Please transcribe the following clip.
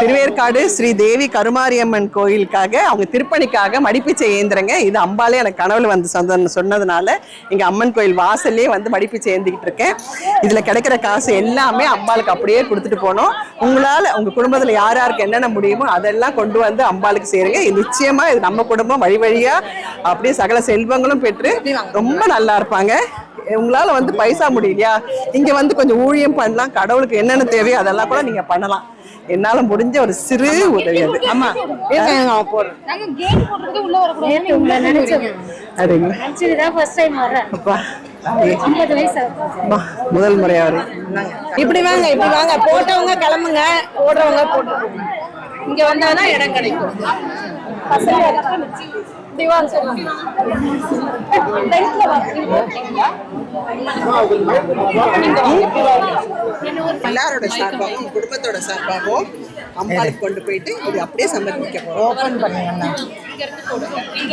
திருவேற்காடு ஸ்ரீ தேவி கருமாரியம்மன் கோயிலுக்காக அவங்க திருப்பணிக்காக மடிப்பிச்சை ஏந்திரங்க. இது அம்பாலே எனக்கு கனவுல வந்து சொந்த சொன்னதுனால எங்க அம்மன் கோயில் வாசல்லே வந்து மடிப்பிச்சை ஏந்திக்கிட்டு இருக்கேன். இதுல கிடைக்கிற காசு எல்லாமே அம்பாளுக்கு அப்படியே கொடுத்துட்டு போனோம். உங்களால உங்க குடும்பத்துல யார் யாருக்கு என்னென்ன முடியுமோ அதெல்லாம் கொண்டு வந்து அம்பாளுக்கு சேருங்க. இது நிச்சயமா இது நம்ம குடும்பம் வழி வழியா அப்படியே சகல செல்வங்களும் பெற்று ரொம்ப நல்லா இருப்பாங்க. உங்களால வந்து பைசா முடியலையா? இங்க வந்து கொஞ்சம் ஊழியம் பண்ணலாம். கடவுளுக்கு என்னென்ன தேவையோ அதெல்லாம் கூட நீங்க பண்ணலாம். என்னால முடிஞ்ச ஒரு சிறு உதவி அது. ஆமா. அப்பா, முதல் முறையா வரும் இப்படி வாங்க இப்படி வாங்க. போட்டவங்க கிளம்புங்க. ஓடுறவங்க போட்டு. இங்க வந்தாதான் இடம் கிடைக்கும். திவான் எல்லாரோட சார்பாகவும் குடும்பத்தோட சார்பாகவும் அம்பாளுக்கு கொண்டு போயிட்டு இது அப்படியே சமர்ப்பிக்க போறோம் ஓபன் பண்ணுங்க